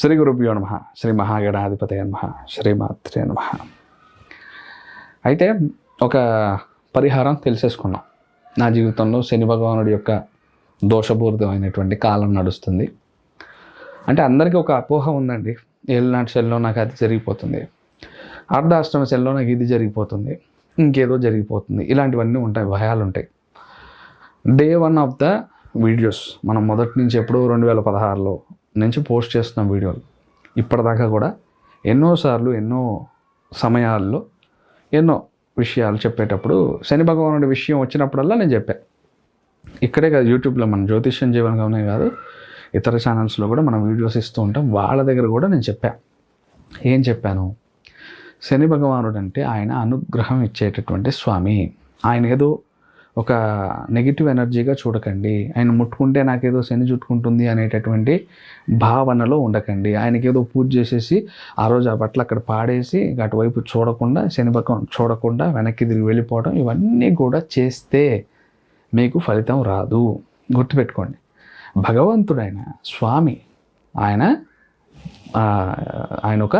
శ్రీ గురుభ్యో నమ శ్రీ మహాగణాధిపతయ నమ శ్రీమాత్రే నమ. అయితే ఒక పరిహారం తెలిసేసుకున్నాం. నా జీవితంలో శని భగవానుడి యొక్క దోషపూరితమైనటువంటి కాలం నడుస్తుంది. అంటే అందరికీ ఒక అపోహ ఉందండి. ఏళ్ళనాటి సెల్లో నాకు అది జరిగిపోతుంది. అర్ధాష్టమ సెల్లో నాకు ఇది జరిగిపోతుంది. ఇంకేదో జరిగిపోతుంది. ఇలాంటివన్నీ ఉంటాయి భయాలు ఉంటాయి. Day one of the videos మనం మొదటి నుంచి ఎప్పుడో రెండు వేల పదహారులో నుంచి పోస్ట్ చేస్తున్న వీడియోలు. ఇప్పటిదాకా కూడా ఎన్నోసార్లు ఎన్నో సమయాల్లో ఎన్నో విషయాలు చెప్పేటప్పుడు శని భగవానుడి విషయం వచ్చినప్పుడల్లా నేను చెప్పాను ఇక్కడే కాదు యూట్యూబ్లో మన జ్యోతిష్యం జీవనంగానే కాదు ఇతర ఛానల్స్లో కూడా మనం వీడియోస్ ఇస్తూ ఉంటాం. వాళ్ళ దగ్గర కూడా నేను చెప్పాను ఏం చెప్పాను? శని భగవానుడు అంటే ఆయన అనుగ్రహం ఇచ్చేటటువంటి స్వామి. ఆయన ఏదో ఒక నెగిటివ్ ఎనర్జీగా చూడకండి. ఆయన ముట్టుకుంటే నాకేదో శని చుట్టుకుంటుంది అనేటటువంటి భావనలో ఉండకండి. ఆయనకి ఏదో పూజ చేసేసి ఆ రోజు ఆ బట్టలు అక్కడ పాడేసి అటువైపు చూడకుండా శని చూడకుండా వెనక్కి తిరిగి వెళ్ళిపోవడం ఇవన్నీ కూడా చేస్తే మీకు ఫలితం రాదు. గుర్తుపెట్టుకోండి. భగవంతుడైన స్వామి ఆయన ఆయన ఒక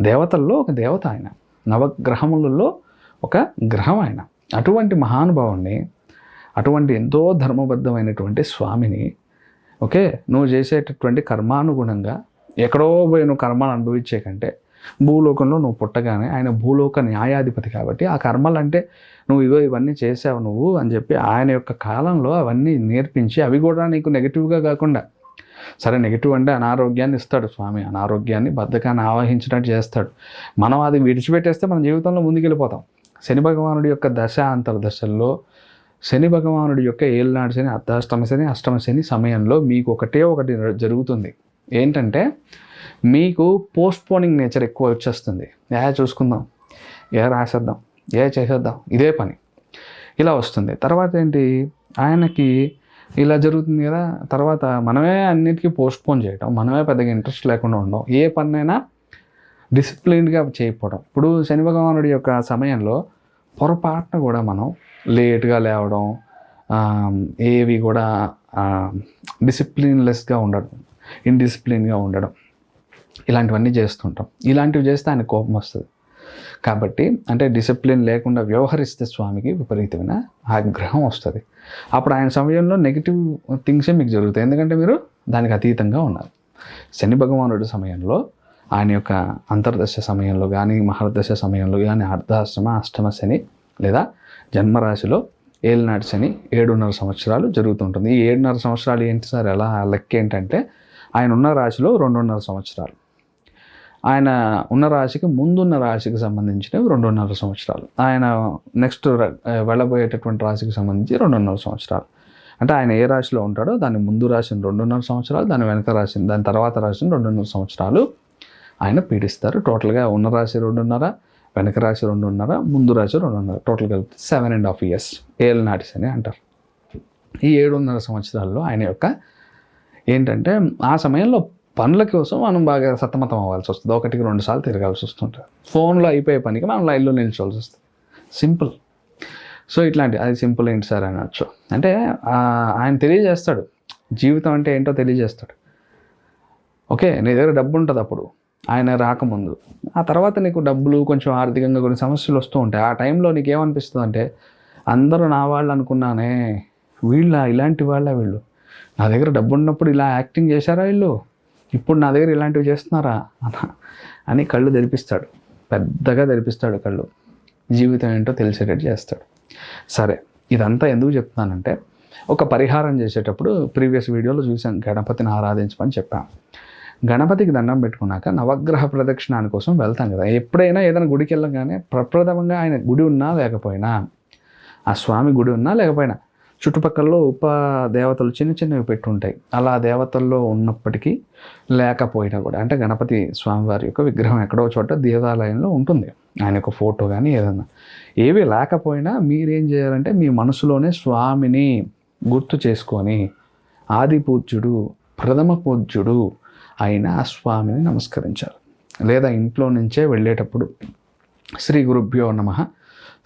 దేవతల్లో ఒక దేవత ఆయన. నవగ్రహములలో ఒక గ్రహం ఆయన. అటువంటి మహానుభావుణ్ణి అటువంటి ఎంతో ధర్మబద్ధమైనటువంటి స్వామిని ఓకే నువ్వు చేసేటటువంటి కర్మానుగుణంగా ఎక్కడో పోయి నువ్వు కర్మను అనుభవించే కంటే భూలోకంలో నువ్వు పుట్టగానే ఆయన భూలోక న్యాయాధిపతి కాబట్టి ఆ కర్మలు అంటే నువ్వు ఇగో ఇవన్నీ చేసావు నువ్వు అని చెప్పి ఆయన యొక్క కాలంలో అవన్నీ నేర్పించి అవి కూడా నీకు నెగిటివ్గా కాకుండా సరే నెగిటివ్ అంటే అనారోగ్యాన్ని ఇస్తాడు స్వామి అనారోగ్యాన్ని బద్ధకాన్ని ఆవహించినట్టు చేస్తాడు. మనం అది విడిచిపెట్టేస్తే మన జీవితంలో ముందుకెళ్ళిపోతాం. శని భగవానుడి యొక్క దశ అంతర్దశల్లో శని భగవానుడి యొక్క ఏళ్ళనాడు శని అర్ధాష్టమ శని అష్టమ శని సమయంలో మీకు ఒకటే ఒకటి జరుగుతుంది. ఏంటంటే మీకు పోస్ట్పోనింగ్ నేచర్ ఎక్కువ వచ్చేస్తుంది. ఏ చూసుకుందాం. ఏ రాసేద్దాం. ఏ చేసేద్దాం. ఇదే పని. ఇలా వస్తుంది. తర్వాత ఏంటి? ఆయనకి ఇలా జరుగుతుంది కదా. తర్వాత మనమే అన్నిటికీ పోస్ట్పోన్ చేయడం మనమే పెద్దగా ఇంట్రెస్ట్ లేకుండా ఉండడం ఏ పనైనా డిసిప్లిన్డ్గా చేయకపోవడం. ఇప్పుడు శని భగవానుడి యొక్క సమయంలో పొరపాటున కూడా మనం లేట్గా లేవడం ఏవి కూడా డిసిప్లిన్లెస్గా ఉండడం ఇన్డిసిప్లిన్గా ఉండడం ఇలాంటివన్నీ చేస్తుంటాం. ఇలాంటివి చేస్తే ఆయన కోపం వస్తుంది. కాబట్టి అంటే డిసిప్లిన్ లేకుండా వ్యవహరిస్తే స్వామికి విపరీతమైన ఆగ్రహం వస్తుంది. అప్పుడు ఆయన సమయంలో నెగిటివ్ థింగ్సే మీకు జరుగుతాయి. ఎందుకంటే మీరు దానికి అతీతంగా ఉన్నారు. శని భగవానుడి సమయంలో ఆయన యొక్క అంతర్దశ సమయంలో కానీ మహర్దశ సమయంలో కానీ అర్ధాశ్రమ అష్టమ శని లేదా జన్మరాశిలో ఏళ్ళనాటి శని ఏడున్నర సంవత్సరాలు జరుగుతుంటుంది. ఈ ఏడున్నర సంవత్సరాలు ఏంటి సార్? ఎలా? లెక్క ఏంటంటే ఆయన ఉన్న రాశిలో రెండున్నర సంవత్సరాలు. ఆయన ఉన్న రాశికి ముందున్న రాశికి సంబంధించినవి రెండున్నర సంవత్సరాలు. ఆయన నెక్స్ట్ వెళ్ళబోయేటటువంటి రాశికి సంబంధించి రెండున్నర సంవత్సరాలు. అంటే ఆయన ఏ రాశిలో ఉంటాడో దాని ముందు రాశిని రెండున్నర సంవత్సరాలు దాని వెనక రాసిన దాని తర్వాత రాశిని రెండున్నర సంవత్సరాలు ఆయన పీడిస్తారు. టోటల్గా ఉన్న రాశి రెండున్నర వెనక రాశి రెండున్నర ముందు రాశి రెండున్నర. టోటల్ కలిపి సెవెన్ అండ్ హాఫ్ ఇయర్స్ ఏల్ నాటిస్ అని అంటారు. ఈ ఏడున్నర సంవత్సరాల్లో ఆయన యొక్క ఏంటంటే ఆ సమయంలో పనుల కోసం మనం బాగా సతమతం అవ్వాల్సి వస్తుంది. ఒకటికి రెండు సార్లు తిరగాల్సి వస్తుంటుంది ఫోన్లో అయిపోయే పనికి మనం లైన్లో నిల్చోవాల్సి వస్తుంది. సింపుల్ సో ఇట్లాంటి అది సింపుల్ ఏంటి సార్ అనొచ్చు. అంటే ఆయన తెలియజేస్తాడు. జీవితం అంటే ఏంటో తెలియజేస్తాడు. ఓకే నీ దగ్గర డబ్బు ఉంటుంది అప్పుడు. ఆయన రాకముందు. ఆ తర్వాత నీకు డబ్బులు కొంచెం ఆర్థికంగా కొన్ని సమస్యలు వస్తూ ఉంటాయి. ఆ టైంలో నీకు ఏమనిపిస్తుంది అంటే అందరూ నా వాళ్ళు అనుకున్నానే వీళ్ళ ఇలాంటి వాళ్ళ వీళ్ళు. నా దగ్గర డబ్బు ఉన్నప్పుడు ఇలా యాక్టింగ్ చేశారా వీళ్ళు? ఇప్పుడు నా దగ్గర ఇలాంటివి చేస్తున్నారా? అన అని కళ్ళు తెరిపిస్తాడు. పెద్దగా తెరిపిస్తాడు కళ్ళు. జీవితం ఏంటో తెలిసేటట్టు చేస్తాడు. సరే ఇదంతా ఎందుకు చెప్తున్నానంటే ఒక పరిహారం చేసేటప్పుడు ప్రీవియస్ వీడియోలో చూసాం గణపతిని ఆరాధించమని చెప్పాం. గణపతికి దండం పెట్టుకున్నాక నవగ్రహ ప్రదక్షిణాని కోసం వెళ్తాం కదా. ఎప్పుడైనా ఏదైనా గుడికి వెళ్ళగానే ప్రప్రథమంగా ఆయన గుడి ఉన్నా లేకపోయినా ఆ స్వామి గుడి ఉన్నా లేకపోయినా చుట్టుపక్కల ఉప దేవతలు చిన్న చిన్నవి పెట్టుంటాయి. అలా దేవతల్లో ఉన్నప్పటికీ లేకపోయినా కూడా అంటే గణపతి స్వామివారి యొక్క విగ్రహం ఎక్కడో చోట దేవాలయంలో ఉంటుంది. ఆయన యొక్క ఫోటో కానీ ఏదన్నా. ఏవి లేకపోయినా మీరేం చేయాలంటే మీ మనసులోనే స్వామిని గుర్తు చేసుకొని ఆది పూజ్యుడు ప్రథమ పూజ్యుడు ఆయన ఆ స్వామిని నమస్కరించాలి లేదా ఇంట్లో నుంచే వెళ్ళేటప్పుడు శ్రీ గురుభ్యో నమ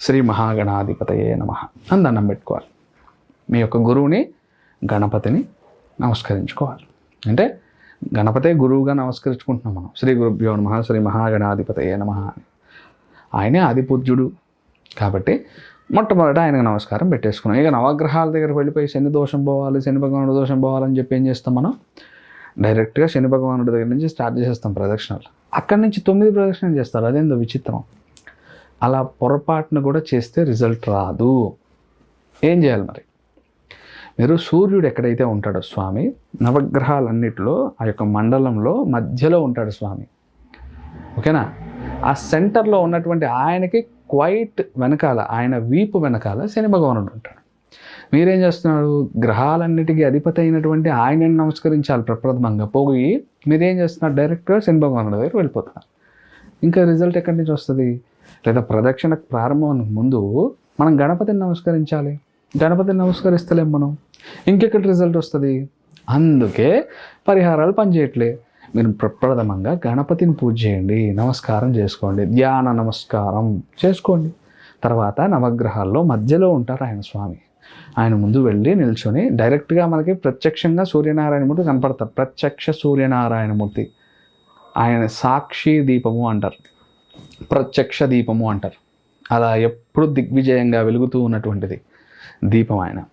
శ్రీ మహాగణాధిపతయే నమ అని దండం పెట్టుకోవాలి. మీ యొక్క గురువుని గణపతిని నమస్కరించుకోవాలి. అంటే గణపతే గురువుగా నమస్కరించుకుంటున్నాం మనం. శ్రీ గురుభ్యో నమ శ్రీ మహాగణాధిపతయే నమ అని. ఆయనే ఆదిపూజ్యుడు. కాబట్టి మొట్టమొదట ఆయనకు నమస్కారం పెట్టేసుకున్నాం. ఇక నవగ్రహాల దగ్గర వెళ్ళిపోయి శని దోషం పోవాలి శని భగవానుడు దోషం పోవాలని చెప్పి ఏం చేస్తాం మనం? డైరెక్ట్గా శని భగవానుడి దగ్గర నుంచి స్టార్ట్ చేసేస్తాం ప్రదక్షిణలు. అక్కడి నుంచి తొమ్మిది ప్రదక్షిణలు చేస్తారు. అదేందో విచిత్రం. అలా పొరపాటును కూడా చేస్తే రిజల్ట్ రాదు. ఏం చేయాలి మరి? మీరు సూర్యుడు ఎక్కడైతే ఉంటాడో స్వామి నవగ్రహాలన్నిటిలో ఆ యొక్క మండలంలో మధ్యలో ఉంటాడు స్వామి. ఓకేనా? ఆ సెంటర్లో ఉన్నటువంటి ఆయనకి క్వైట్ వెనకాల ఆయన వీపు వెనకాల శని భగవానుడు ఉంటాడు. మీరేం చేస్తున్నారు? గ్రహాలన్నిటికీ అధిపతి అయినటువంటి ఆయనని నమస్కరించాలి ప్రప్రథమంగా. పోయి మీరేం చేస్తున్నారు? డైరెక్ట్గా శని భగవానుడి దగ్గర వెళ్ళిపోతున్నారు. ఇంకా రిజల్ట్ ఎక్కడి నుంచి వస్తుంది? లేదా ప్రదక్షిణకు ప్రారంభం ముందు మనం గణపతిని నమస్కరించాలి. గణపతిని నమస్కరిస్తలేం మనం. ఇంకెక్కడ రిజల్ట్ వస్తుంది? అందుకే పరిహారాలు పనిచేయట్లే. మీరు ప్రప్రథమంగా గణపతిని పూజ చేయండి. నమస్కారం చేసుకోండి. ధ్యాన నమస్కారం చేసుకోండి. తర్వాత నవగ్రహాల్లో మధ్యలో ఉంటారు ఆయన స్వామి. ఆయన ముందు వెళ్ళి నిల్చొని డైరెక్ట్గా మనకి ప్రత్యక్షంగా సూర్యనారాయణమూర్తి కనపడతారు. ప్రత్యక్ష సూర్యనారాయణమూర్తి. ఆయన సాక్షి దీపము అంటారు. ప్రత్యక్ష దీపము అంటారు. అలా ఎప్పుడు దిగ్విజయంగా వెలుగుతూ ఉన్నటువంటిది దీపం ఆయన.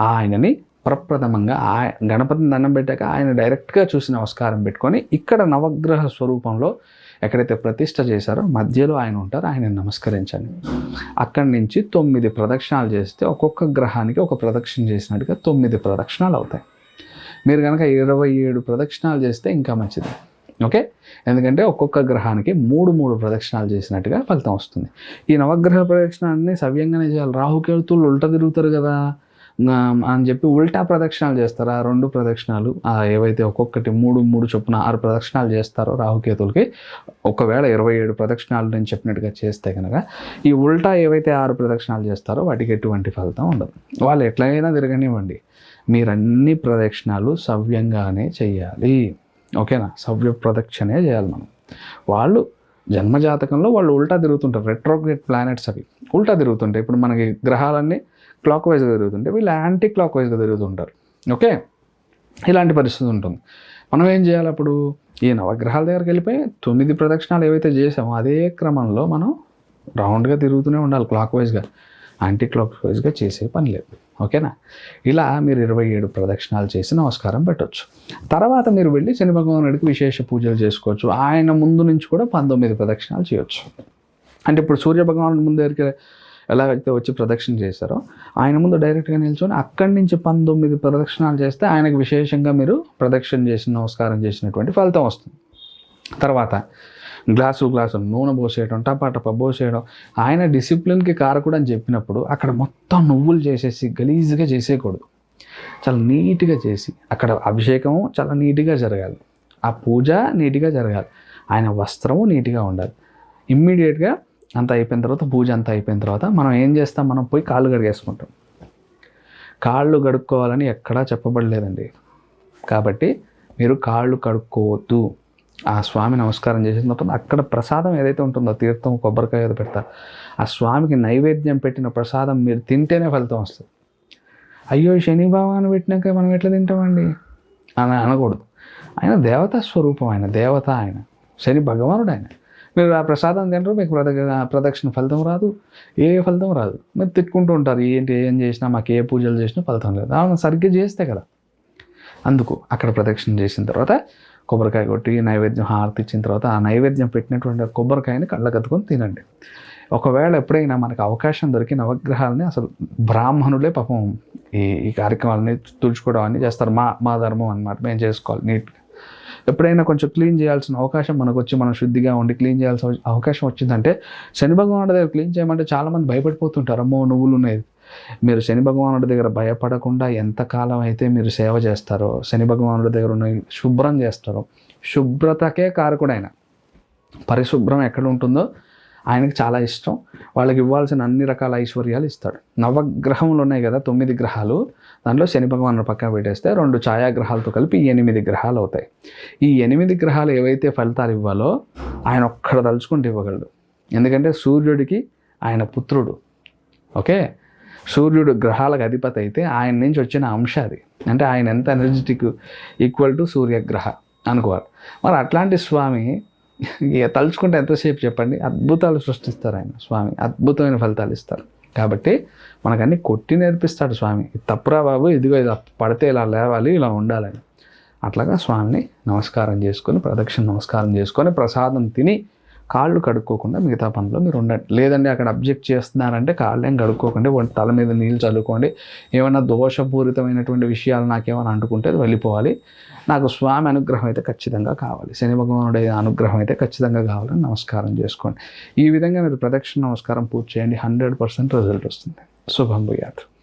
ఆయనని ప్రప్రథమంగా ఆ గణపతిని దండం పెట్టాక ఆయన డైరెక్ట్గా చూసి నమస్కారం పెట్టుకొని ఇక్కడ నవగ్రహ స్వరూపంలో ఎక్కడైతే ప్రతిష్ట చేశారో మధ్యలో ఆయన ఉంటారు ఆయన నమస్కరించండి. అక్కడి నుంచి తొమ్మిది ప్రదక్షిణాలు చేస్తే ఒక్కొక్క గ్రహానికి ఒక ప్రదక్షిణ చేసినట్టుగా తొమ్మిది ప్రదక్షిణాలు అవుతాయి. మీరు కనుక ఇరవై ఏడు ప్రదక్షిణాలు చేస్తే ఇంకా మంచిది. ఓకే? ఎందుకంటే ఒక్కొక్క గ్రహానికి మూడు మూడు ప్రదక్షిణాలు చేసినట్టుగా ఫలితం వస్తుంది. ఈ నవగ్రహ ప్రదక్షిణాన్ని సవ్యంగానే చేయాలి. రాహుకేతులు ఉల్ట తిరుగుతారు కదా. అని చెప్పి ఉల్టా ప్రదక్షిణాలు చేస్తారు. ఆ రెండు ప్రదక్షిణాలు ఆ ఏవైతే ఒక్కొక్కటి మూడు మూడు చొప్పున ఆరు ప్రదక్షిణాలు చేస్తారో రాహుకేతులకి ఒకవేళ ఇరవై ఏడు ప్రదక్షిణాలు నేను చెప్పినట్టుగా చేస్తే కనుక ఈ ఉల్టా ఏవైతే ఆరు ప్రదక్షిణాలు చేస్తారో వాటికి ఎటువంటి ఫలితం ఉండదు. వాళ్ళు ఎట్లయినా తిరగనివ్వండి. మీరు అన్ని ప్రదక్షిణాలు సవ్యంగానే చేయాలి. ఓకేనా? సవ్య ప్రదక్షిణే చేయాలి మనం. వాళ్ళు జన్మజాతకంలో వాళ్ళు ఉల్టా తిరుగుతుంటారు. రెట్రోగ్రేట్ ప్లానెట్స్ అవి. ఉల్టా తిరుగుతుంటాయి. ఇప్పుడు మనకి గ్రహాలన్నీ క్లాక్ వైజ్గా తిరుగుతుంటాయి. వీళ్ళు యాంటీ క్లాక్ వైజ్గా తిరుగుతుంటారు. ఓకే? ఇలాంటి పరిస్థితి ఉంటుంది. మనం ఏం చేయాలి అప్పుడు? ఈ నవగ్రహాల దగ్గరికి వెళ్ళిపోయి తొమ్మిది ప్రదక్షిణాలు ఏవైతే చేసామో అదే క్రమంలో మనం రౌండ్గా తిరుగుతూనే ఉండాలి క్లాక్ వైజ్గా యాంటీ క్లాక్ వైజ్గా చేసే పని లేదు. ఓకేనా? ఇలా మీరు ఇరవై ఏడు ప్రదక్షిణాలు చేసి నమస్కారం పెట్టొచ్చు. తర్వాత మీరు వెళ్ళి శని భగవానుడికి విశేష పూజలు చేసుకోవచ్చు. ఆయన ముందు నుంచి కూడా పంతొమ్మిది ప్రదక్షిణాలు చేయొచ్చు. అంటే ఇప్పుడు సూర్య భగవానుడి ముందు దగ్గరికి ఎలాగైతే వచ్చి ప్రదక్షిణ చేశారో ఆయన ముందు డైరెక్ట్గా నిల్చొని అక్కడి నుంచి పంతొమ్మిది ప్రదక్షిణాలు చేస్తే ఆయనకు విశేషంగా మీరు ప్రదక్షిణ చేసి నమస్కారం చేసినటువంటి ఫలితం వస్తుంది. తర్వాత గ్లాసు గ్లాసు నూనె పోసేయడం టపా టపా పోసేయడం. ఆయన డిసిప్లిన్కి కారకుడు అని చెప్పినప్పుడు అక్కడ మొత్తం నువ్వులు చేసేసి గలీజ్గా చేసేయకూడదు. చాలా నీట్గా చేసి అక్కడ అభిషేకము చాలా నీట్గా జరగాలి. ఆ పూజ నీట్గా జరగాలి. ఆయన వస్త్రము నీట్గా ఉండాలి. ఇమ్మీడియట్గా అంత అయిపోయిన తర్వాత పూజ అంతా అయిపోయిన తర్వాత మనం ఏం చేస్తాం? మనం పోయి కాళ్ళు కడిగేసుకుంటాం. కాళ్ళు కడుక్కోవాలని ఎక్కడా చెప్పబడలేదండి. కాబట్టి మీరు కాళ్ళు కడుక్కోవద్దు. ఆ స్వామి నమస్కారం చేసిన తర్వాత అక్కడ ప్రసాదం ఏదైతే ఉంటుందో తీర్థం కొబ్బరికాయ ఏదో పెడతారు ఆ స్వామికి నైవేద్యం పెట్టిన ప్రసాదం మీరు తింటేనే ఫలితం వస్తుంది. అయ్యో శని భావాన్ని పెట్టినాక మనం ఎట్లా తింటామండి? అని అనకూడదు. ఆయన దేవతా స్వరూపం ఆయన దేవత ఆయన శని భగవానుడు ఆయన. మీరు ఆ ప్రసాదం తినరు మీకు ప్రద ప్రదక్షిణ ఫలితం రాదు ఏ ఫలితం రాదు. మీరు తిట్టుకుంటూ ఉంటారు ఏంటి ఏం చేసినా మాకు ఏ పూజలు చేసినా ఫలితం లేదు. అవును సరిగ్గా చేస్తే కదా. అందుకు అక్కడ ప్రదక్షిణ చేసిన తర్వాత కొబ్బరికాయ కొట్టి నైవేద్యం హారతి ఇచ్చిన తర్వాత ఆ నైవేద్యం పెట్టినటువంటి కొబ్బరికాయని కొబ్బరికాయని కళ్ళకత్తుకొని తినండి. ఒకవేళ ఎప్పుడైనా మనకు అవకాశం దొరికి నవగ్రహాలని అసలు బ్రాహ్మణులే పాపం ఈ ఈ కార్యక్రమాలని తుడుచుకోవడం అని చేస్తారు. మా మా ధర్మం అన్నమాట. మేము చేసుకోవాలి నీట్గా. ఎప్పుడైనా కొంచెం క్లీన్ చేయాల్సిన అవకాశం మనకు వచ్చి మనం శుద్ధిగా ఉండి క్లీన్ చేయాల్సిన అవకాశం వచ్చిందంటే శని భగవానుడి దగ్గర క్లీన్ చేయమంటే చాలామంది భయపడిపోతుంటారు. అమ్మో నువ్వులు ఉన్నాయి మీరు శని భగవానుడి దగ్గర భయపడకుండా ఎంతకాలం అయితే మీరు సేవ చేస్తారో శని భగవానుడి దగ్గర ఉన్న శుభ్రం చేస్తారో శుభ్రతకే కారకుడైన పరిశుభ్రం ఎక్కడ ఉంటుందో ఆయనకి చాలా ఇష్టం. వాళ్ళకి ఇవ్వాల్సిన అన్ని రకాల ఐశ్వర్యాలు ఇస్తాడు. నవగ్రహములు ఉన్నాయి కదా తొమ్మిది గ్రహాలు. దాంట్లో శని భగవాను పక్కన పెట్టేస్తే రెండు ఛాయాగ్రహాలతో కలిపి ఎనిమిది గ్రహాలు అవుతాయి. ఈ ఎనిమిది గ్రహాలు ఏవైతే ఫలితాలు ఇవ్వాలో ఆయన ఒక్కడ తలుచుకుంటూ ఇవ్వగలడు. ఎందుకంటే సూర్యుడికి ఆయన పుత్రుడు. ఓకే? సూర్యుడు గ్రహాలకు అధిపతి అయితే ఆయన నుంచి వచ్చిన అంశ అది. అంటే ఆయన ఎంత ఎనర్జెటిక్ ఈక్వల్ టు సూర్యగ్రహ అనుకోవాలి. మరి అట్లాంటి స్వామి ఇక తలుచుకుంటే ఎంతసేపు చెప్పండి? అద్భుతాలు సృష్టిస్తారు ఆయన స్వామి. అద్భుతమైన ఫలితాలు ఇస్తారు. కాబట్టి మనకన్నీ కొట్టి నేర్పిస్తాడు స్వామి. తప్పురా బాబు ఇదిగో ఇలా పడితే ఇలా లేవాలి ఇలా ఉండాలని. అట్లాగా స్వామిని నమస్కారం చేసుకొని ప్రదక్షిణ నమస్కారం చేసుకొని ప్రసాదం తిని కాళ్ళు కడుక్కోకుండా మిగతా పనిలో మీరు ఉండండి లేదండి అక్కడ అబ్జెక్ట్ చేస్తున్నారంటే కాళ్ళు ఏం కడుక్కోకండి తల మీద నీళ్ళు చల్లుకోండి. ఏమైనా దోషపూరితమైనటువంటి విషయాలు నాకేమైనా అంటుకుంటే అది వెళ్ళిపోవాలి. నాకు స్వామి అనుగ్రహం అయితే ఖచ్చితంగా కావాలి. శని భగవానుడి అనుగ్రహం అయితే ఖచ్చితంగా కావాలని నమస్కారం చేసుకోండి. ఈ విధంగా మీరు ప్రదక్షిణ నమస్కారం పూర్తి చేయండి. హండ్రెడ్ పర్సెంట్ రిజల్ట్ వస్తుంది. శుభం భూయాత్ర